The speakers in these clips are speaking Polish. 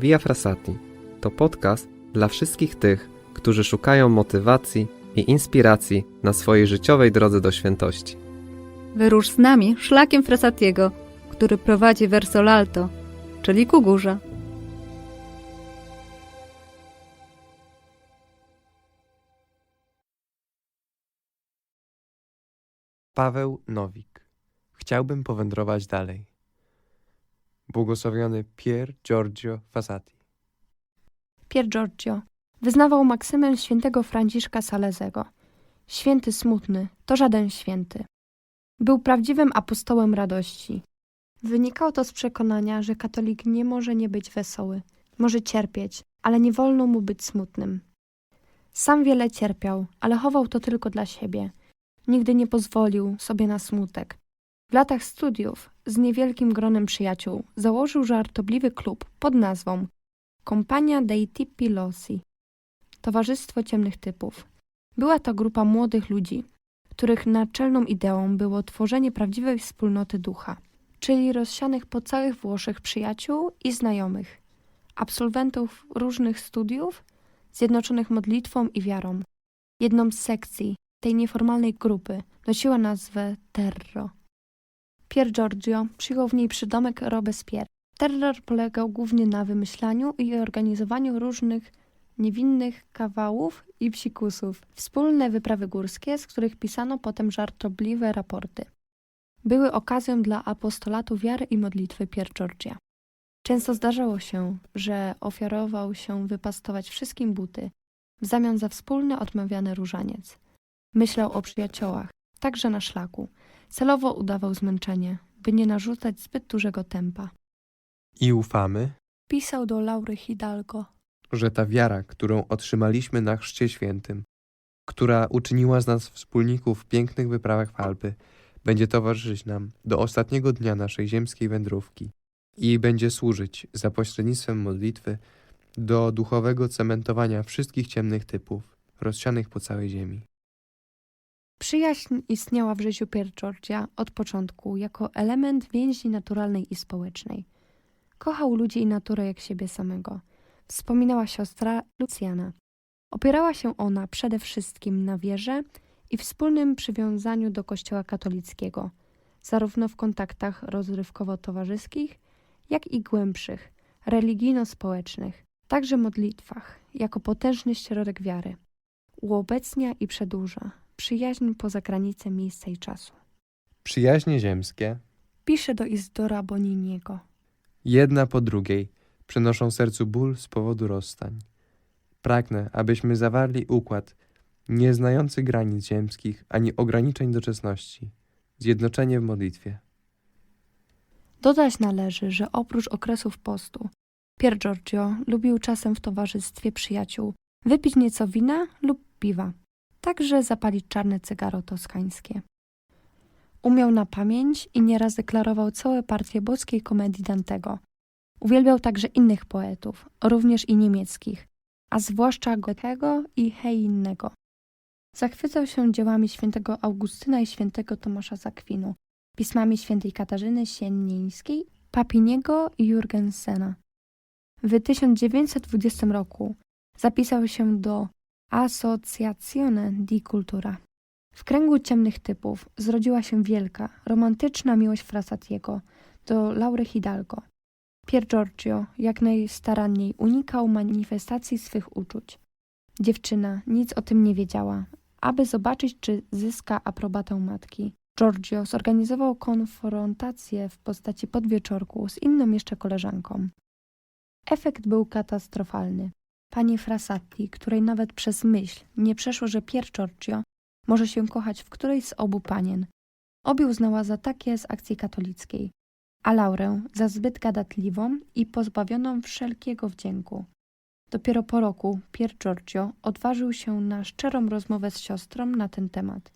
Via Frasati to podcast dla wszystkich tych, którzy szukają motywacji i inspiracji na swojej życiowej drodze do świętości. Wyrusz z nami szlakiem Frasatiego, który prowadzi verso l'alto, czyli ku górze. Paweł Nowik. Chciałbym powędrować dalej. Błogosławiony Pier Giorgio Fasati. Pier Giorgio wyznawał maksymę świętego Franciszka Salezego. Święty smutny to żaden święty. Był prawdziwym apostołem radości. Wynikało to z przekonania, że katolik nie może nie być wesoły, może cierpieć, ale nie wolno mu być smutnym. Sam wiele cierpiał, ale chował to tylko dla siebie. Nigdy nie pozwolił sobie na smutek. W latach studiów z niewielkim gronem przyjaciół założył żartobliwy klub pod nazwą Compagnia dei Tippi Lossi Towarzystwo Ciemnych Typów. Była to grupa młodych ludzi, których naczelną ideą było tworzenie prawdziwej wspólnoty ducha, czyli rozsianych po całych Włoszech przyjaciół i znajomych, absolwentów różnych studiów, zjednoczonych modlitwą i wiarą. Jedną z sekcji tej nieformalnej grupy nosiła nazwę Terro. Pier Giorgio przyjął w niej przydomek Robespierre. Terror polegał głównie na wymyślaniu i organizowaniu różnych niewinnych kawałów i psikusów. Wspólne wyprawy górskie, z których pisano potem żartobliwe raporty. Były okazją dla apostolatu wiary i modlitwy Pier Giorgia. Często zdarzało się, że ofiarował się wypastować wszystkim buty w zamian za wspólny odmawiany różaniec. Myślał o przyjaciołach, także na szlaku. Celowo udawał zmęczenie, by nie narzucać zbyt dużego tempa. I ufamy, Pisał do Laury Hidalgo. że ta wiara, którą otrzymaliśmy na Chrzcie Świętym, która uczyniła z nas wspólników w pięknych wyprawach w Alpy, będzie towarzyszyć nam do ostatniego dnia naszej ziemskiej wędrówki i będzie służyć za pośrednictwem modlitwy do duchowego cementowania wszystkich ciemnych typów rozsianych po całej ziemi. Przyjaźń istniała w życiu Pier Giorgia od początku jako element więzi naturalnej i społecznej. Kochał ludzi i naturę jak siebie samego. Wspominała siostra Lucjana. Opierała się ona przede wszystkim na wierze i wspólnym przywiązaniu do Kościoła katolickiego, zarówno w kontaktach rozrywkowo-towarzyskich, jak i głębszych, religijno-społecznych, także modlitwach, jako potężny środek wiary. Uobecnia i przedłuża przyjaźń poza granice miejsca i czasu. Przyjaźnie ziemskie, Pisze do Izdora Boniniego. jedna po drugiej, przynoszą sercu ból z powodu rozstań. Pragnę, abyśmy zawarli układ, nie znający granic ziemskich ani ograniczeń doczesności, zjednoczenie w modlitwie. Dodać należy, że oprócz okresów postu, Pier Giorgio lubił czasem w towarzystwie przyjaciół wypić nieco wina lub piwa, także zapalić czarne cygaro toskańskie. Umiał na pamięć i nieraz deklarował całe partie boskiej komedii Dantego. Uwielbiał także innych poetów, również i niemieckich, a zwłaszcza Goethego i Heinnego. Zachwycał się dziełami świętego Augustyna i świętego Tomasza z Akwinu, pismami świętej Katarzyny Siennieńskiej, Papiniego i Jurgensena. W 1920 roku zapisał się do Associazione di Cultura. W kręgu ciemnych typów zrodziła się wielka, romantyczna miłość Frasatiego do Laury Hidalgo. Pier Giorgio jak najstaranniej unikał manifestacji swych uczuć. Dziewczyna nic o tym nie wiedziała. Aby zobaczyć, czy zyska aprobatę matki, Giorgio zorganizował konfrontację w postaci podwieczorku z inną jeszcze koleżanką. Efekt był katastrofalny. Pani Frassati, której nawet przez myśl nie przeszło, że Pier Giorgio może się kochać w którejś z obu panien, obie uznała za takie z akcji katolickiej, a Laurę za zbyt gadatliwą i pozbawioną wszelkiego wdzięku. Dopiero po roku Pier odważył się na szczerą rozmowę z siostrą na ten temat.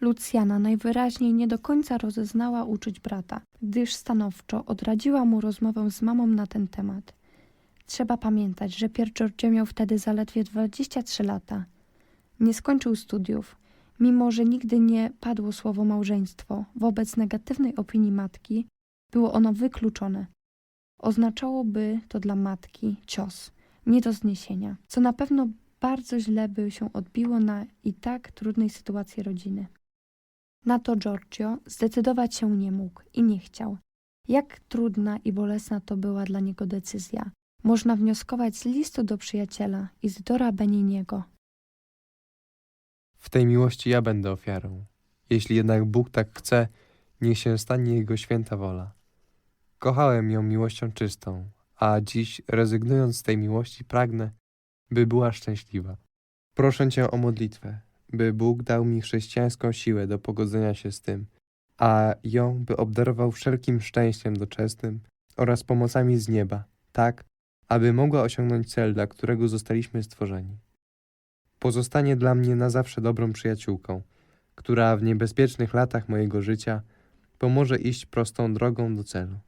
Lucjana najwyraźniej nie do końca rozeznała uczuć brata, gdyż stanowczo odradziła mu rozmowę z mamą na ten temat. Trzeba pamiętać, że Pier Giorgio miał wtedy zaledwie 23 lata. Nie skończył studiów, mimo że nigdy nie padło słowo małżeństwo. Wobec negatywnej opinii matki było ono wykluczone. Oznaczałoby to dla matki cios, nie do zniesienia, co na pewno bardzo źle by się odbiło na i tak trudnej sytuacji rodziny. Na to Giorgio zdecydować się nie mógł i nie chciał. Jak trudna i bolesna to była dla niego decyzja, można wnioskować z listu do przyjaciela Izydora Beniniego. W tej miłości ja będę ofiarą. Jeśli jednak Bóg tak chce, niech się stanie Jego święta wola. Kochałem ją miłością czystą, a dziś, rezygnując z tej miłości, pragnę, by była szczęśliwa. Proszę Cię o modlitwę, by Bóg dał mi chrześcijańską siłę do pogodzenia się z tym, a ją by obdarował wszelkim szczęściem doczesnym oraz pomocami z nieba, tak, aby mogła osiągnąć cel, dla którego zostaliśmy stworzeni. Pozostanie dla mnie na zawsze dobrą przyjaciółką, która w niebezpiecznych latach mojego życia pomoże iść prostą drogą do celu.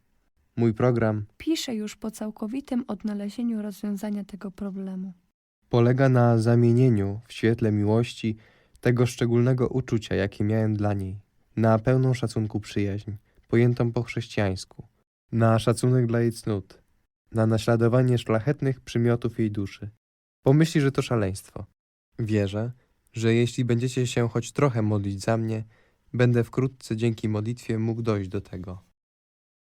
Mój program Pisze już po całkowitym odnalezieniu rozwiązania tego problemu. polega na zamienieniu w świetle miłości tego szczególnego uczucia, jakie miałem dla niej, na pełną szacunku przyjaźń, pojętą po chrześcijańsku, na szacunek dla jej cnót, na naśladowanie szlachetnych przymiotów jej duszy. Pomyśli, że to szaleństwo. Wierzę, że jeśli będziecie się choć trochę modlić za mnie, będę wkrótce dzięki modlitwie mógł dojść do tego.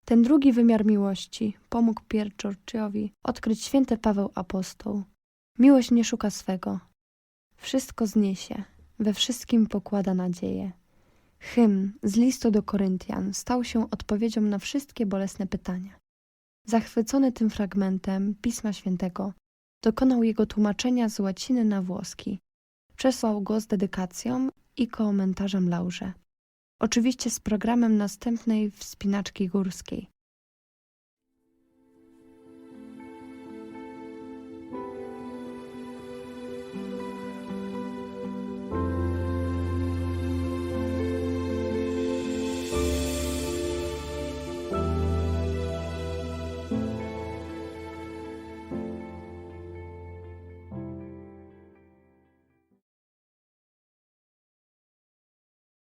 Ten drugi wymiar miłości pomógł Pier Giorgiowi odkryć święty Paweł Apostoł. Miłość nie szuka swego. Wszystko zniesie, we wszystkim pokłada nadzieję. Hymn z listu do Koryntian stał się odpowiedzią na wszystkie bolesne pytania. Zachwycony tym fragmentem Pisma Świętego, dokonał jego tłumaczenia z łaciny na włoski. Przesłał go z dedykacją i komentarzem Laurze. Oczywiście z programem następnej wspinaczki górskiej.